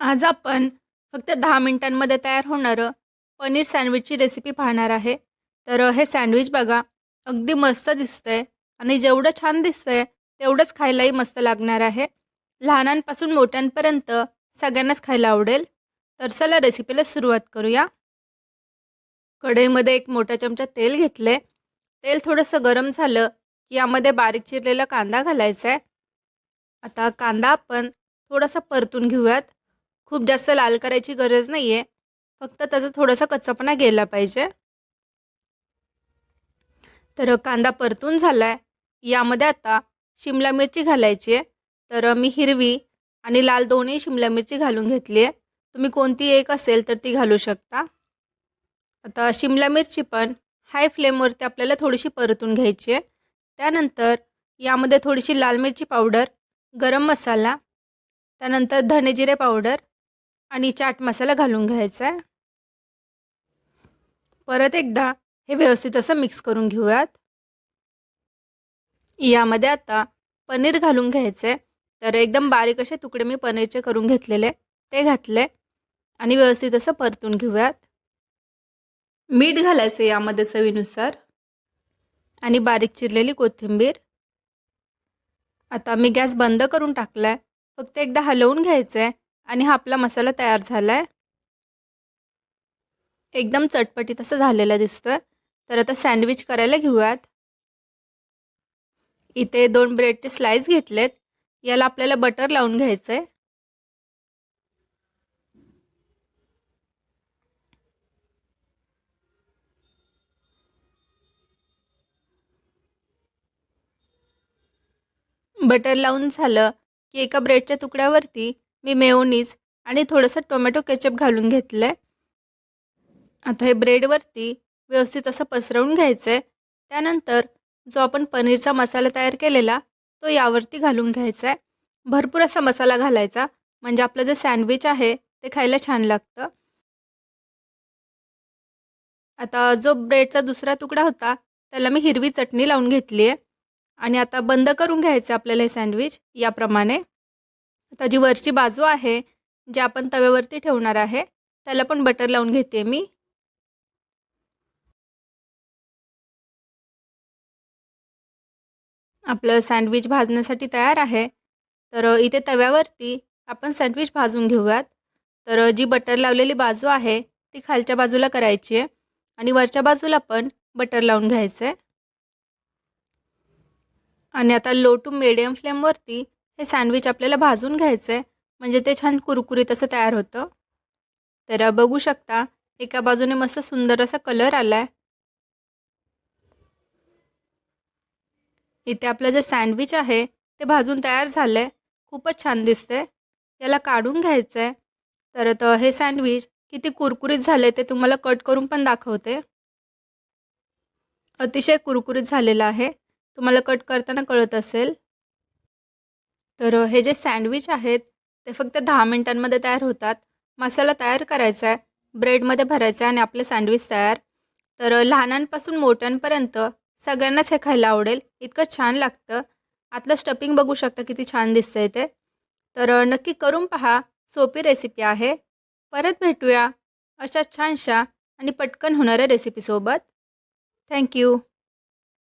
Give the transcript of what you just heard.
आज आपण फक्त दहा मिनिटांमध्ये तयार होणारं पनीर सँडविचची रेसिपी पाहणार आहे. तर हे सँडविच बघा अगदी मस्त दिसतंय आणि जेवढं छान दिसतंय तेवढंच खायलाही मस्त लागणार आहे. लहानांपासून मोठ्यांपर्यंत सगळ्यांनाच खायला आवडेल. तर चला रेसिपीला सुरुवात करूया. कढईमध्ये एक मोठा चमचा तेल घेतले तेल थोडंसं गरम झालं की यामध्ये बारीक चिरलेला कांदा घालायचा आहे आता कांदा आपण थोडासा परतून घेऊयात. खूप जास्त लाल करायची गरज नाही आहे फक्त त्याचा थोडासा कच्चापणा गेला पाहिजे. तर कांदा परतून झाला आहे यामध्ये आता शिमला मिरची घालायची आहे. तर मी हिरवी आणि लाल दोन्ही शिमला मिरची घालून घेतली आहे तुम्ही कोणती एक असेल तर ती घालू शकता. आता शिमला मिरची पण हाय फ्लेमवरती आपल्याला थोडीशी परतून घ्यायची आहे. त्यानंतर यामध्ये थोडीशी लाल मिरची पावडर गरम मसाला त्यानंतर धनेजिरे पावडर आणि चाट मसाला घालून घ्यायचा आहे परत एकदा हे व्यवस्थित असं मिक्स करून घेऊयात. यामध्ये आता पनीर घालून घ्यायचं आहे तर एकदम बारीक असे तुकडे मी पनीरचे करून घेतलेले ते घातले आणि व्यवस्थित असं परतून घेऊयात. मीठ घालायचं यामध्ये चवीनुसार. आणि बारीक चिरलेली कोथिंबीर. आता मी गॅस बंद करून टाकला आहे फक्त एकदा हलवून घ्यायचं आहे आणि हा आपला मसाला तयार झाला आहे एकदम चटपटीत असं झालेला दिसतोय. तर आता सँडविच करायला घेऊयात. इथे दोन ब्रेडचे स्लाइस घेतलेत. याला आपल्याला बटर लावून घ्यायचं आहे बटर लावून झालं की एका ब्रेडच्या तुकड्यावरती मी मेओनीज आणि थोडंसं टोमॅटो केचप घालून घेतलं आहे आता हे ब्रेडवरती व्यवस्थित असं पसरवून घ्यायचं आहे त्यानंतर जो आपण पनीरचा मसाला तयार केलेला तो यावरती घालून घ्यायचा आहे भरपूर असा मसाला घालायचा म्हणजे आपलं जे सँडविच आहे ते खायला छान लागतं. आता जो ब्रेडचा दुसरा तुकडा होता त्याला मी हिरवी चटणी लावून घेतली आहे आणि आता बंद करून घ्यायचं आपल्याला हे सँडविच याप्रमाणे. आता जी वरची बाजू आहे जे आपण तव्यावरती ठेवणार आहे त्याला पण बटर लावून घेते मी. आपलं सँडविच भाजण्यासाठी तयार आहे. तर इथे तव्यावरती आपण सँडविच भाजून घेऊयात. तर जी बटर लावलेली बाजू आहे ती खालच्या बाजूला करायची आहे आणि वरच्या बाजूला पण बटर लावून घ्यायचं आहे आणि आता लो टू मिडियम फ्लेमवरती हे सँडविच आपल्याला भाजून घ्यायचं आहे म्हणजे ते छान कुरकुरीत असं तयार होतं. तर बघू शकता एका बाजूने मस्त सुंदर असा कलर आला आहे इथे आपलं जे सँडविच आहे ते भाजून तयार झालं आहे खूपच छान दिसते याला काढून घ्यायचं आहे तर तर हे सँडविच किती कुरकुरीत झाले ते तुम्हाला कट करून पण दाखवते. अतिशय कुरकुरीत झालेलं आहे. तुम्हाला कट करताना कळत असेल. तर हे जे सँडविच आहेत ते फक्त दहा मिनटांमध्ये तयार होतात. मसाला तयार करायचा आहे ब्रेडमध्ये भरायचा आहे आणि आपलं सँडविच तयार. तर लहानांपासून मोठ्यांपर्यंत सगळ्यांनाच हे खायला आवडेल. इतकं छान लागतं. आतलं स्टपिंग बघू शकता किती छान दिसतंय ते. तर नक्की करून पहा. सोपी रेसिपी आहे. परत भेटूया अशा छानशा आणि पटकन होणाऱ्या रेसिपीसोबत. थँक्यू.